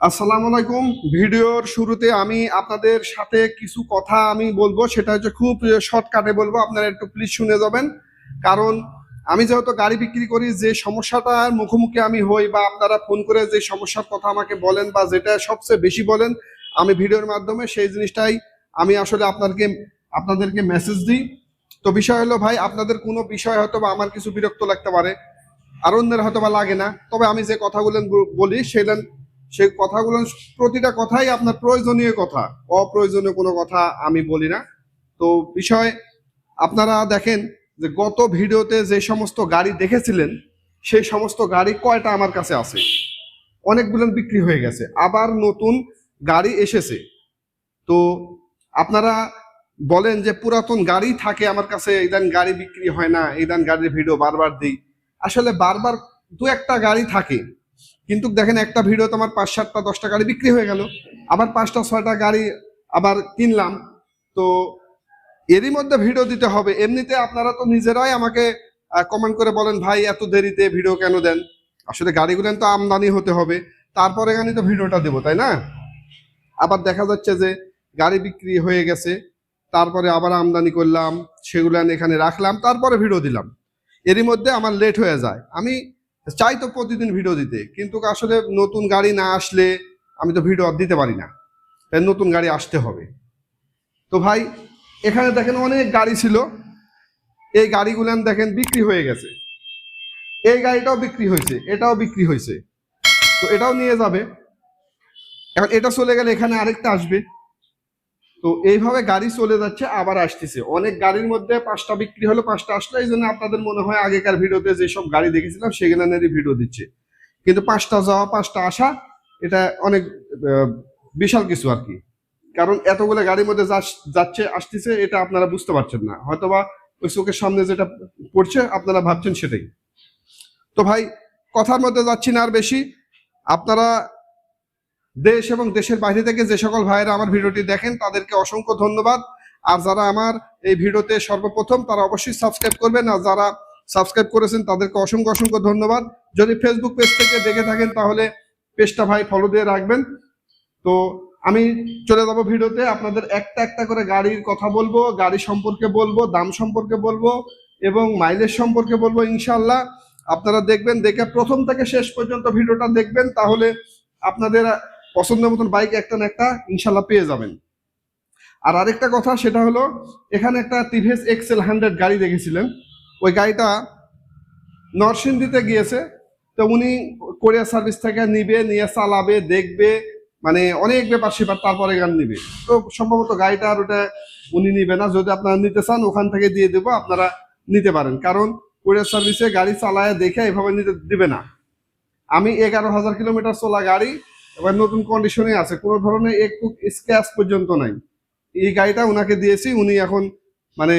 আসসালামু আলাইকুম। ভিডিওর শুরুতে আমি আপনাদের সাথে কিছু কথা আমি বলব, সেটা হচ্ছে খুব শর্টকাটে বলব, আপনারা একটু প্লিজ শুনে যাবেন। কারণ আমি যেহেতু গাড়ি বিক্রি করি, যে সমস্যাটার মুখোমুখি আমি হই বা আপনারা ফোন করে যে সমস্যার কথা আমাকে বলেন বা যেটা সবচেয়ে বেশি বলেন, আমি ভিডিওর মাধ্যমে সেই জিনিসটাই আমি আসলে আপনাদেরকে আপনাদেরকে মেসেজ দিই। তো বিষয় হলো ভাই, আপনাদের কোনো বিষয় হয়তো বা আমার কিছু বিরক্ত লাগতে পারে, আর অন্যের হয়তো বা লাগে না। তবে আমি যে কথাগুলো বলি সেটা সেই কথাগুলো প্রতিটা কথাই আপনার প্রয়োজনীয় কথা, অপ্রয়োজনীয় কোনো কথা আমি বলি না। তো বিষয়, আপনারা দেখেন যে গত ভিডিওতে যে সমস্ত গাড়ি দেখেছিলেন, সেই সমস্ত গাড়ি কয়টা আমার কাছে আছে? অনেকগুলো বিক্রি হয়ে গেছে, আবার নতুন গাড়ি এসেছে। তো আপনারা বলেন যে পুরাতন গাড়ি থাকে আমার কাছে এই দেন গাড়ি বিক্রি হয় না এই দেন গাড়ির ভিডিও বারবার দিই। আসলে বারবার দু একটা গাড়ি থাকে কিন্তু দেখেন একটা ভিডিও তোমার পাঁচ সাতটা, দশটা গাড়ি বিক্রি হয়ে গেল। আবার পাঁচটা, ছয়টা গাড়ি আবার কিনলাম। তো এরই মধ্যে ভিডিও দিতে হবে। এমনিতে আপনারা তো নিজেরাই আমাকে কমেন্ট করে বলেন, ভাই, এত দেরিতে ভিডিও কেন দেন? আসলে গাড়িগুলো তো আমদানি হতে হবে। তারপরে গানি তো ভিডিওটা দেবো, তাই না? আবার দেখা যাচ্ছে যে গাড়ি বিক্রি হয়ে গেছে। তারপরে আবার আমদানি করলাম, সেগুলো এখানে রাখলাম, তারপরে ভিডিও দিলাম। এরই মধ্যে আমার লেট হয়ে যায়। আমি চাই তো প্রতিদিন ভিডিও দিতে, কিন্তু আসলে নতুন গাড়ি না আসলে আমি তো ভিডিও দিতে পারি না। তাই নতুন গাড়ি আসতে হবে। তো ভাই, এখানে দেখেন অনেক গাড়ি ছিল। এই গাড়িগুলো দেখেন বিক্রি হয়ে গেছে। এই গাড়িটাও বিক্রি হয়েছে, এটাও বিক্রি হয়েছে। তো এটাও নিয়ে যাবে। এখন এটা চলে গেলে এখানে আরেকটা আসবে। তো এইভাবে গাড়ি চলে যাচ্ছে, আবার আসতেছে। অনেক গাড়ির মধ্যে পাঁচটা বিক্রি হলো, পাঁচটা আসলো, এই জন্য আপনাদের মনে হয় আগেকার ভিডিওতে যেসব গাড়ি দেখেছিলাম, সেগুলোনেরই ভিডিও দিচ্ছে। কিন্তু পাঁচটা যাওয়া, পাঁচটা আসা, এটা অনেক বিশাল কিছু আর কি। কারণ এতগুলো গাড়ির মধ্যে যাচ্ছে, আসতেছে, এটা আপনারা বুঝতে পারছেন না। হয়তোবা ওই চোখের সামনে যেটা পড়ছে, আপনারা ভাবছেন সেটাই। তো ভাই, কথার মধ্যে যাচ্ছি না আর বেশি। আপনারা দেশ এবং দেশের বাইরে থেকে যে সকল ভাইয়েরা আমার ভিডিওটি দেখেন, তাদেরকে অসংখ্য ধন্যবাদ। আর যারা আমার এই ভিডিওতে সর্বপ্রথম, তারা অবশ্যই সাবস্ক্রাইব করবেন। আর যারা সাবস্ক্রাইব করেছেন, তাদেরকে অসংখ্য অসংখ্য ধন্যবাদ। যদি ফেসবুক পেজ থেকে দেখে থাকেন, তাহলে পেজটা ভাই ফলো দিয়ে রাখবেন। তো আমি চলে যাব ভিডিওতে। আপনাদের একটা একটা করে গাড়ির কথা বলব, গাড়ি সম্পর্কে বলব, দাম সম্পর্কে বলব এবং মাইলেজ সম্পর্কে বলব ইনশাল্লাহ আপনারা দেখবেন, দেখে প্রথম থেকে শেষ পর্যন্ত ভিডিওটা দেখবেন। তাহলে আপনাদের পছন্দের মতন বাইক একটা না একটা ইনশাল্লাহ পেয়ে যাবেন। আর আরেকটা কথা, সেটা হলো, এখানে একটা টিভিএস এক্সেল হান্ড্রেড গাড়ি দেখেছিলেন। ওই গাড়িটা নরসিংদীতে গিয়েছে। তো উনি কোরিয়ার সার্ভিস থেকে নিবে, নিয়ে চালাবে, দেখবে মানে অনেক ব্যাপার সেপার তারপরে গান নিবে। তো সম্ভবত গাড়িটা আর ওটা উনি নিবে না। যদি আপনারা নিতে চান, ওখান থেকে দিয়ে দেবো, আপনারা নিতে পারেন। কারণ কোরিয়ার সার্ভিসে গাড়ি চালায় দেখে এভাবে নিতে দিবে না। আমি এগারো হাজার কিলোমিটার চলা গাড়ি এবার নতুন কন্ডিশনে আছে, কোনো ধরনের একটু স্ক্র্যাচ পর্যন্ত নাই। এই গাড়িটা ওনাকে দিয়েছি, উনি এখন মানে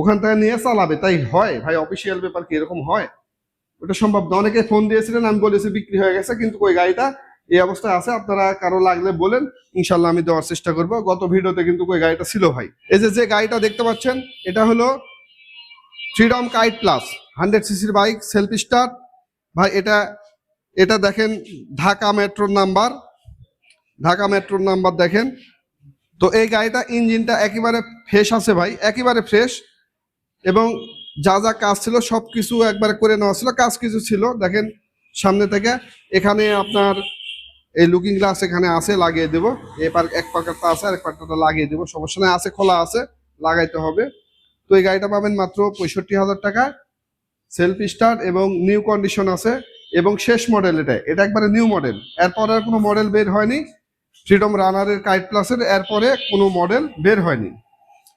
ওখান থেকে নিয়ে চালাবে, তাই হয়? ভাই অফিসিয়াল ব্যাপার কি এরকম হয়? ওটা সম্ভব না। অনেকে ফোন দিয়েছিলেন, আমি বলেছি বিক্রি হয়ে গেছে, কিন্তু ওই গাড়িটা এই অবস্থায় আছে, আপনারা কারও লাগলে বলেন ইনশাল্লাহ আমি দেওয়ার চেষ্টা করব। গত ভিডিওতে কিন্তু ওই গাড়িটা ছিল ভাই। এই যে যে গাড়িটা দেখতে পাচ্ছেন, এটা হলো ফ্রিডম কাইট প্লাস হান্ড্রেড সিসির বাইক সেলফ স্টার্ট ভাই, এটা এটা দেখেন ঢাকা মেট্রোর নাম্বার। ঢাকা মেট্রোর নাম্বার দেখেন। তো এই গাড়িটা ইঞ্জিনটা একেবারে ফ্রেশ আছে ভাই, একেবারে ফ্রেশ এবং যা যা কাজ ছিল সব কিছু একবারে করে নেওয়া ছিল, কাজ কিছু ছিল। দেখেন সামনে থেকে এখানে আপনার এই লুকিং গ্লাস এখানে আছে, লাগিয়ে দেব। এবার এক পাকারটা আছে আর এক পাকারটা লাগিয়ে দেবো। সমস্যা নেই, আছে, খোলা আছে, লাগাইতে হবে। তো এই গাড়িটা পাবেন মাত্র পঁয়ষট্টি হাজার টাকা। সেলফ স্টার্ট এবং নিউ কন্ডিশন আছে। এবং শেষ মডেল এটা এটা একবারে নিউ মডেল এরপরে আর কোনো মডেল বের হয়নি। ফ্রিডম রানারের কাইট প্লাসের এরপরে কোনো মডেল বের হয়নি।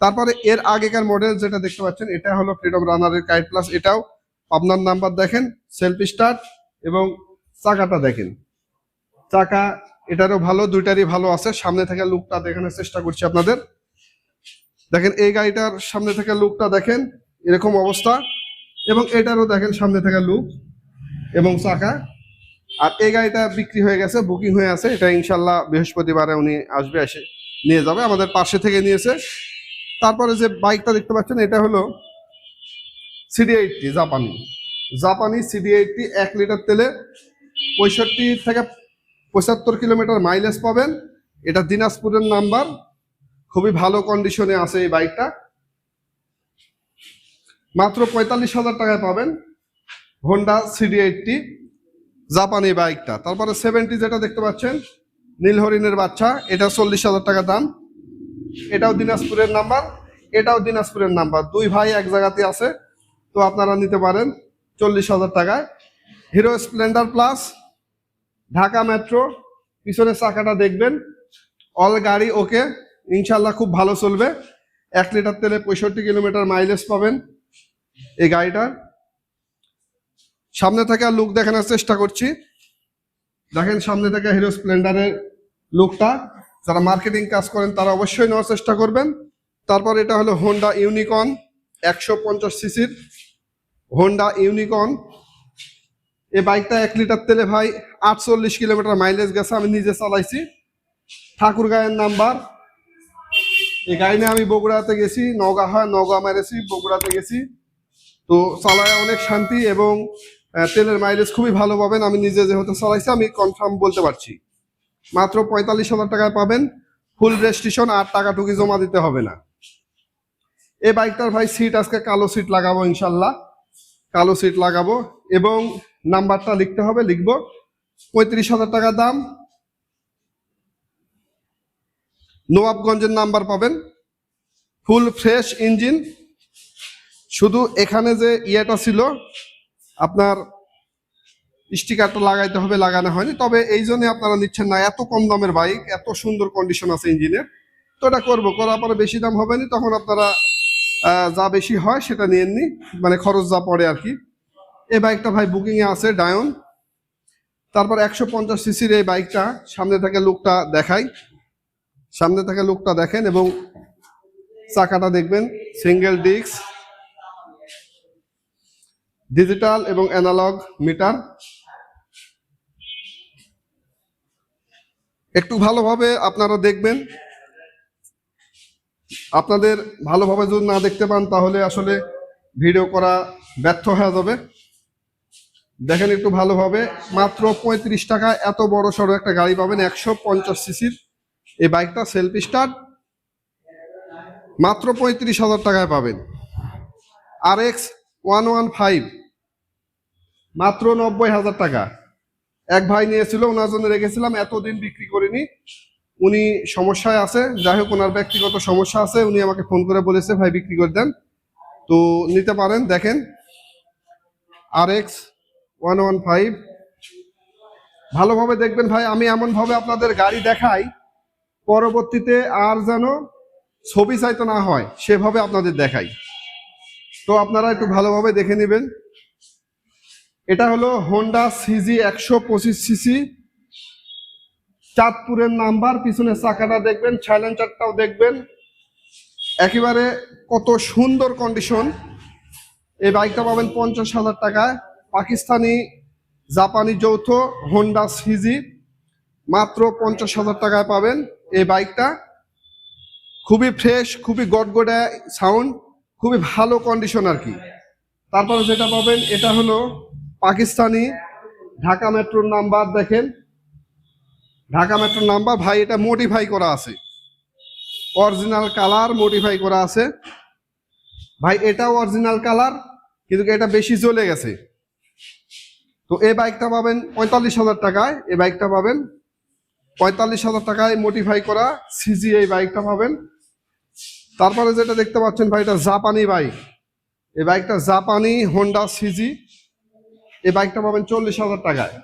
তারপরে এর আগেকার মডেল যেটা দেখতে পাচ্ছেন, এটা হলো ফ্রিডম রানারের কাইট প্লাস এটাও আপনার নাম্বার দেখেন সেলফ স্টার্ট এবং চাকাটা দেখেন। চাকা এটারও ভালো, দুইটারই ভালো আছে। সামনে থেকে লুকটা দেখানোর চেষ্টা করছি আপনাদের। দেখেন, এই গাড়িটার সামনে থেকে লুকটা দেখেন, এরকম অবস্থা। এবং এটারও দেখেন সামনে থেকে লুক এবং চাকা আর এই গাড়িটা বিক্রি হয়ে গেছে বুকিং হয়ে আছে। এটা ইনশাল্লাহ বৃহস্পতিবারে উনি আসবে, এসে নিয়ে যাবে। আমাদের পাশে থেকে নিয়েছে। তারপরে যে বাইকটা দেখতে পাচ্ছেন, এটা হলো সিডি এইটটি জাপানি। জাপানি সিডি এইটটি এক লিটার তেলে পঁয়ষট্টি থেকে পঁচাত্তর কিলোমিটার মাইলেজ পাবেন। এটা দিনাজপুরের নাম্বার খুবই ভালো কন্ডিশনে আছে এই বাইকটা। মাত্র পঁয়তাল্লিশ হাজার টাকায় পাবেন। হোন্ডা সিডি এইটটি জাপানি বাইকটা তারপরে সেভেন্টি যেটা দেখতে পাচ্ছেন, নীল হরিণের বাচ্চা, এটা চল্লিশ হাজার টাকা দাম। এটাও দিনাজপুরের নাম্বার, এটাও দিনাজপুরের নাম্বার। দুই ভাই এক জায়গাতে আছে, তো আপনারা নিতে পারেন চল্লিশ হাজার টাকায়। Hero Splendor plus Dhaka metro পিছনের চাকাটা দেখবেন। অল গাড়ি ওকে ইনশাল্লাহ খুব ভালো চলবে। এক লিটার তেলে পঁয়ষট্টি কিলোমিটার মাইলেজ পাবেন এই গাড়িটার। সামনে থেকে লুক দেখানোর চেষ্টা করছি। দেখেন সামনে থেকে হিরো স্প্লেন্ডারের লুকটা যারা মার্কেটিং কাজ করেন, তারা অবশ্যই নেওয়ার চেষ্টা করবেন। তারপর এটা হলো হোন্ডা ইউনিকন একশো পঞ্চাশ সিসির হোন্ডা ইউনিকন এই বাইকটা এক লিটার তেলে ভাই আটচল্লিশ কিলোমিটার মাইলেজ গেছে, আমি নিজে চালাইছি। ঠাকুর গায়ের নাম্বার এই গাড়ি নিয়ে আমি বগুড়াতে গেছি, নওগাঁ হয়, নওগাঁ মেরেছি, বগুড়াতে গেছি। তো চালায় অনেক শান্তি এবং তেলের মাইলেজ খুবই ভালো পাবেন। আমি নিজে যেহেতু চালাইছি, আমি কনফার্ম বলতে পারছি। মাত্র পঁয়তাল্লিশ হাজার টাকায় পাবেন। ফুল রেজিস্ট্রেশন আর টাকা টুকি জমা দিতে হবে না। এই বাইকটার ভাই সিট আজকে কালো সিট লাগাবো ইনশাল্লাহ। কালো সিট লাগাবো এবং নাম্বারটা লিখতে হবে, লিখব। পঁয়ত্রিশ হাজার টাকা দাম। নবাবগঞ্জের নাম্বার পাবেন। ফুল ফ্রেশ ইঞ্জিন শুধু এখানে যে ইয়েটা ছিল আপনার স্টিকারটা লাগাইতে হবে, লাগানো হয়নি। তবে এই জন্য আপনারা নিচ্ছেন না। এত কম দামের বাইক এত সুন্দর কন্ডিশন আছে ইঞ্জিনের তো এটা করব। করার পরে বেশি দাম হবে না, তখন আপনারা যা বেশি হয় সেটা নিয়ে নি। মানে খরচ যা পড়ে আর কি। এই বাইকটা ভাই বুকিংয়ে আছে, ডায়ন। তারপর একশো পঞ্চাশ সিসির এই বাইকটা সামনে থেকে লুকটা দেখাই। সামনে থেকে লুকটা দেখেন এবং চাকাটা দেখবেন সিঙ্গেল ডিস্ক ডিজিটাল এবং অ্যানালগ মিটার একটু ভালোভাবে আপনারা দেখবেন। আপনাদের ভালোভাবে যদি না দেখতে পান, তাহলে আসলে ভিডিও করা ব্যর্থ হয়ে যাবে। দেখেন একটু ভালোভাবে, মাত্র পঁয়ত্রিশ টাকা, এত বড় সড়ো একটা গাড়ি পাবেন, একশো পঞ্চাশ সিসির এই বাইকটা সেলফ স্টার্ট মাত্র পঁয়ত্রিশ হাজার টাকায় পাবেন। R X one one five. মাত্র নব্বই হাজার টাকা। এক ভাই নিয়েছিল, ওনার জন্য রেখেছিলাম, এতদিন বিক্রি করিনি। উনি সমস্যায় আছে, যাই হোক, ওনার ব্যক্তিগত সমস্যা আছে, উনি আমাকে ফোন করে বলেছে, ভাই, বিক্রি করে দেন। তো নিতে পারেন, দেখেন। R X one one five. ভালোভাবে দেখবেন ভাই, আমি এমনভাবে আপনাদের গাড়ি দেখাই, পরবর্তীতে আর যেন ছবি চাইতে না হয়, সেভাবে আপনাদের দেখাই। তো আপনারা একটু ভালোভাবে দেখে নেবেন। এটা হলো হোন্ডা সিজি একশো পঁচিশ সিসি চাঁদপুরের নাম্বার পিছনের চাকাটা দেখবেন সাইলেন্সারটাও দেখবেন। একেবারে কত সুন্দর কন্ডিশন এই বাইকটা পাবেন পঞ্চাশ হাজার টাকায়। পাকিস্তানি, জাপানি যৌথ হোন্ডা সিজি মাত্র পঞ্চাশ হাজার টাকায় পাবেন এই বাইকটা। খুবই ফ্রেশ খুবই গডগডা সাউন্ড খুবই ভালো কন্ডিশন আর কি। তারপরে যেটা পাবেন, এটা হলো পাকিস্তানি ঢাকা মেট্রোর নাম্বার দেখেন। ঢাকা মেট্রোর নাম্বার ভাই, এটা মডিফাই করা আছে। অরিজিনাল কালার মডিফাই করা আছে। ভাই, এটাও অরিজিনাল কালার কিন্তু এটা বেশি জ্বলে গেছে। তো এই বাইকটা পাবেন পঁয়তাল্লিশ হাজার টাকায়। এই বাইকটা পাবেন পঁয়তাল্লিশ হাজার টাকায় মডিফাই করা সিজি এই বাইকটা পাবেন। তারপরে যেটা দেখতে পাচ্ছেন ভাই, এটা জাপানি বাইক। এই বাইকটা জাপানি হোন্ডা সিজি এই বাইকটা পাবেন চল্লিশ হাজার টাকায়।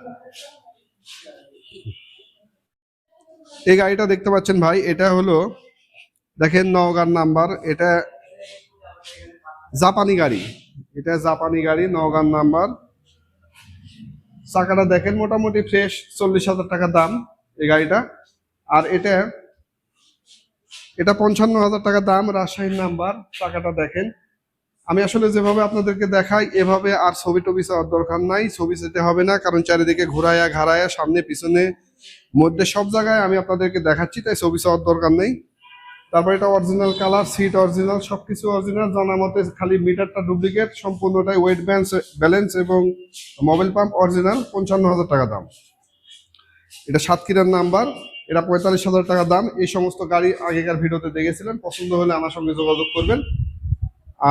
এই গাড়িটা দেখতে পাচ্ছেন ভাই, এটা হলো, দেখেন নওগাঁর নাম্বার, এটা জাপানি গাড়ি। এটা জাপানি গাড়ি, নওগাঁর নাম্বার। চাকাটা দেখেন মোটামুটি ফ্রেশ, চল্লিশ হাজার টাকা দাম এই গাড়িটা। আর এটা এটা পঞ্চান্ন হাজার টাকা দাম, রাজশাহীর নাম্বার, টাকাটা দেখেন। আমি আসলে যেভাবে আপনাদেরকে দেখাই, এভাবে আর ছবি টবি চাওয়ার দরকার নাই। ছবি যেতে হবে না, কারণ চারিদিকে ঘোরায়া ঘাড়ায়া সামনে পিছনে, মধ্যে সব জায়গায় আমি আপনাদেরকে দেখাচ্ছি, তাই ছবি চাওয়ার দরকার নেই। তারপর এটা অরিজিনাল কালার সিট অরিজিনাল সবকিছু অরিজিনাল জানা মতে খালি মিটারটা ডুপ্লিকেট সম্পূর্ণটাই ওয়েট ব্যালেন্স ব্যালেন্স এবং মোবাইল পাম্প অরিজিনাল পঞ্চান্ন হাজার টাকা দাম। এটা সাতক্ষীরার নাম্বার। এটা পঁয়তাল্লিশ হাজার টাকা দাম। এই সমস্ত গাড়ি আগেকার ভিডিওতে দেখেছিলেন। পছন্দ হলে আমার সঙ্গে যোগাযোগ করবেন।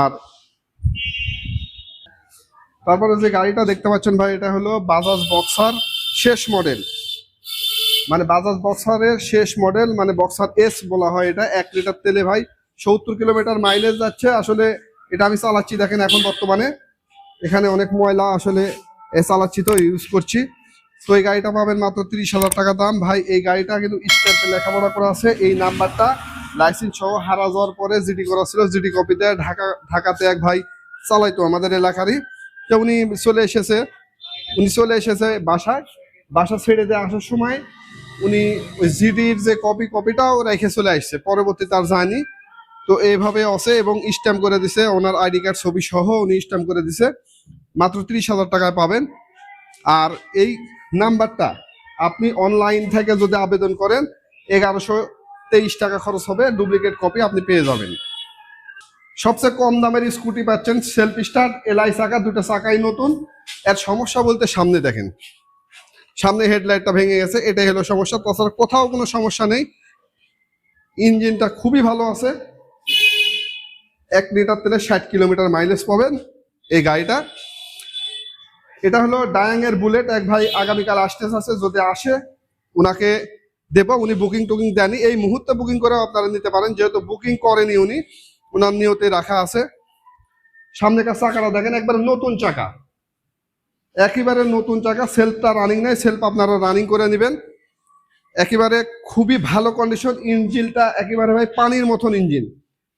আর তারপরে যে গাড়িটা দেখতে পাচ্ছেন ভাই, এটা হলো বাজাজ বক্সার শেষ মডেল মানে বাজাজ বক্সারের শেষ মডেল মানে বক্সার এস বলা হয় এটা। এক লিটার তেলে ভাই সত্তর কিলোমিটার মাইলেজ যাচ্ছে। আসলে এটা আমি চালাচ্ছি, দেখেন এখন বর্তমানে। এখানে অনেক ময়লা আসলে এ চালাচ্ছি তো ইউজ করছি। তো এই গাড়িটা পাবেন মাত্র তিরিশ হাজার টাকা দাম। ভাই, এই গাড়িটা কিন্তু স্ট্যাম্পে লেখাপড়া করা আছে। এই নাম্বারটা লাইসেন্স সহ হারা যাওয়ার পরে জিডি করা ছিল। জিডি কপিতে ঢাকা, ঢাকাতে এক ভাই চালাইতো আমাদের এলাকারই। তো উনি চলে এসেছে, উনি চলে এসেছে বাসায়। বাসা ছেড়ে দিয়ে আসার সময় উনি ওই জিডির যে কপি কপিটাও রেখে চলে আসছে। পরবর্তী তার যায়নি তো এইভাবে আছে এবং স্ট্যাম্প করে দিছে। ওনার আইডি কার্ড ছবি সহ উনি স্ট্যাম্প করে দিছে। মাত্র তিরিশ হাজার টাকায় পাবেন। আর এই নাম্বারটা আপনি অনলাইন থেকে যদি আবেদন করেন, এগারোশো তেইশ টাকা খরচ হবে ডুপ্লিকেট কপি আপনি পেয়ে যাবেন। সবচেয়ে কম দামের স্কুটি পাচ্ছেন সেলফ স্টার্ট এলআই চাকা দুটো চাকাই নতুন। এর সমস্যা বলতে সামনে দেখেন। সামনে হেডলাইটটা ভেঙে গেছে, এটাই হলো সমস্যা। তাছাড়া কোথাও কোনো সমস্যা নেই। ইঞ্জিনটা খুবই ভালো আছে। এক লিটার তেলে ষাট কিলোমিটার মাইলেজ পাবেন এই গাড়িটা। এটা হলো ডায়াং এর বুলেট এক ভাই আগামীকাল আসতে আছে, যদি আসে, উনাকে দেব, উনি বুকিং টুকিং দেননি। এই মুহূর্তে বুকিং করে আপনারা নিতে পারেন, যেহেতু বুকিং করেনি উনি ওনার নিয়তে রাখা আছে। সামনেকার চাকাটা দেখেন, একবারে নতুন চাকা। একেবারে নতুন চাকা সেলফটা রানিং নেই সেলফ আপনারা রানিং করে নেবেন। একেবারে খুবই ভালো কন্ডিশন ইঞ্জিনটা একেবারে ভাই পানির মতন ইঞ্জিন।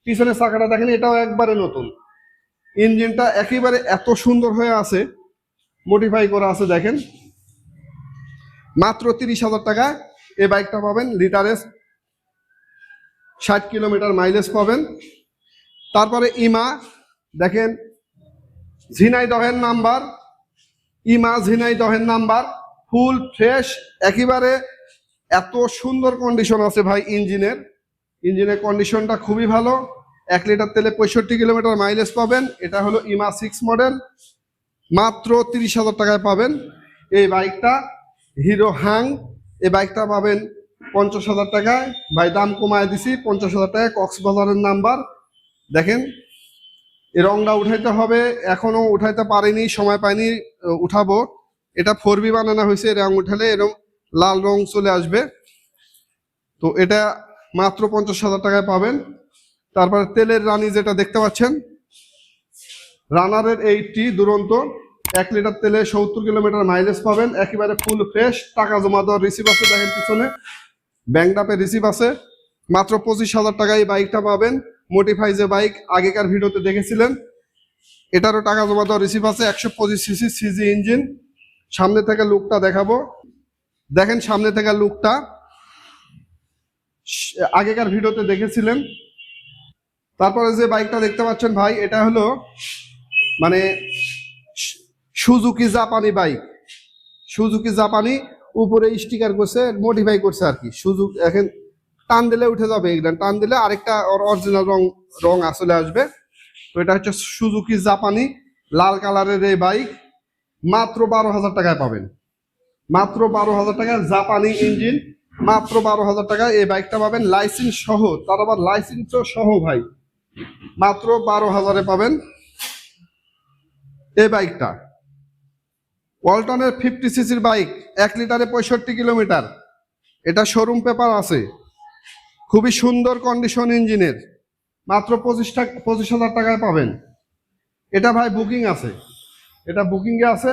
পিছনের চাকাটা দেখেন, এটাও একবারে নতুন। ইঞ্জিনটা একেবারে এত সুন্দর হয়ে আছে। মডিফাই করা আছে, দেখেন। মাত্র তিরিশ হাজার টাকা। এই বাইকটা পাবেন লিটারে ষাট কিলোমিটার মাইলেজ পাবেন। তারপরে ইমা, দেখেন, ঝিনাই দহের নাম্বার। ইমা, ঝিনাই দহের নাম্বার। ফুল, ফ্রেশ, একেবারে এত সুন্দর কন্ডিশন আছে ভাই ইঞ্জিনের। ইঞ্জিনের কন্ডিশনটা খুবই ভালো। এক লিটার তেলে পঁয়ষট্টি কিলোমিটার মাইলেজ পাবেন। এটা হলো ইমা সিক্স মডেল মাত্র তিরিশ হাজার টাকায় পাবেন এই বাইকটা হিরো হ্যাং এই বাইকটা পাবেন পঞ্চাশ হাজার টাকায়। ভাই, দাম কমায় দিছি, পঞ্চাশ হাজার টাকায়। কক্সবাজারের নাম্বার। দেখেন, এই রংটা উঠাইতে হবে। এখনও উঠাইতে পারিনি, সময় পাইনি উঠাবো। এটা ফোর বি বানানো হয়েছে রং উঠালে এরকম লাল রং চলে আসবে। তো এটা মাত্র পঞ্চাশ হাজার টাকায় পাবেন। তারপরে তেলের রানি যেটা দেখতে পাচ্ছেন, রানারের এইটটি দুরন্ত। এক লিটার তেলে সত্তর কিলোমিটার মাইলেজ পাবেন। একেবারে ফুল ফ্রেশ টাকা জমা দেওয়ার রিসিভ আছে দেখেন পিছনে। ব্যাংক ডাপে রিসিভ আছে। মাত্র পঁচিশ হাজার টাকায় বাইকটা পাবেন। মোটিফাই যে বাইক আগেকার ভিডিওতে দেখেছিলেন। এটারও টাকা জমা দেওয়ার রিসিভ আছে, একশো পঁচিশ সিসি সিজি ইঞ্জিন সামনে থেকে লুকটা দেখাবো। দেখেন সামনে থেকে লুকটা আগেকার ভিডিওতে দেখেছিলেন। তারপরে যে বাইকটা দেখতে পাচ্ছেন ভাই, এটা হলো মানে সুজুকি জাপানি বাইক সুজুকি জাপানি উপরে স্টিকার করছে মডিফাই করছে আর কি। সুজুক, এখন টান দিলে উঠে যাবে এগুলা। টান দিলে আরেকটা অরিজিনাল রং রং আসলে আসবে। তো এটা হচ্ছে সুজুকি জাপানি, লাল কালারের এই বাইক মাত্র বারো হাজার টাকায় পাবেন। মাত্র বারো হাজার টাকা জাপানি ইঞ্জিন মাত্র বারো হাজার টাকা এই বাইকটা পাবেন। লাইসেন্স সহ, তার আবার লাইসেন্সও সহ ভাই। মাত্র বারো হাজারে পাবেন এই বাইকটা ওয়ালটনের ফিফটি সিসির বাইক এক লিটারে পঁয়ষট্টি কিলোমিটার। এটা শোরুম পেপার আছে। খুবই সুন্দর কন্ডিশন ইঞ্জিনের মাত্র পঁচিশ টাকা পঁচিশ হাজার টাকায় পাবেন। এটা ভাই বুকিং আছে। এটা বুকিংয়ে আছে।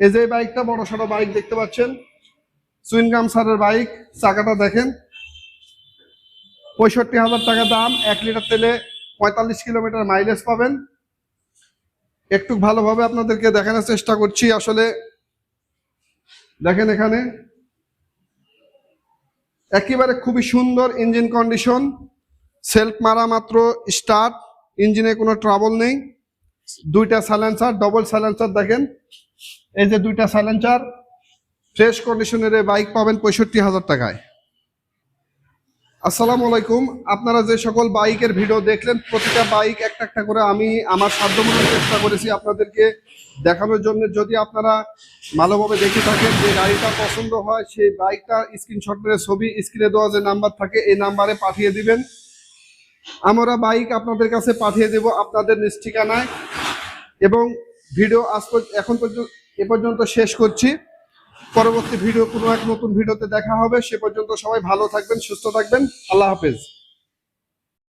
এই যে বাইকটা বড় সড়ো বাইক দেখতে পাচ্ছেন। সুইনগাম সারের বাইক চাকাটা দেখেন। পঁয়ষট্টি হাজার টাকা দাম, এক লিটার তেলে পঁয়তাল্লিশ কিলোমিটার মাইলেজ পাবেন। একটু ভালোভাবে আপনাদেরকে দেখানোর চেষ্টা করছি আসলে। দেখেন এখানে। একেবারে খুবই সুন্দর ইঞ্জিন কন্ডিশন সেলফ মারা মাত্র স্টার্ট ইঞ্জিনে কোনো ট্রাবল নেই। দুইটা সাইলেন্সার ডবল সাইলেন্সার দেখেন। এই যে দুইটা সাইলেন্সার ফ্রেশ কন্ডিশনের বাইক পাবেন পঁয়ষট্টি হাজার টাকায়। আসসালামু আলাইকুম। আপনারা যে সকল বাইকের ভিডিও দেখলেন, প্রতিটা বাইক একটা একটা করে আমি আমার সাধ্যমতো চেষ্টা করেছি আপনাদেরকে দেখানোর জন্য। যদি আপনারা ভালোভাবে দেখে থাকেন যে গাড়িটা পছন্দ হয়, সেই বাইকটা স্ক্রিনশট করে ছবি স্ক্রিনে দেওয়া যে নাম্বার থাকে, এই নাম্বারে পাঠিয়ে দিবেন। আমরা বাইক আপনাদের কাছে পাঠিয়ে দেব আপনাদের নিজ ঠিকানায়। এবং ভিডিও আজ এখন পর্যন্ত এ পর্যন্ত শেষ করছি। পরবর্তী ভিডিও, কোনো এক নতুন ভিডিওতে দেখা হবে। সে পর্যন্ত সবাই ভালো থাকবেন, সুস্থ থাকবেন। আল্লাহ হাফেজ।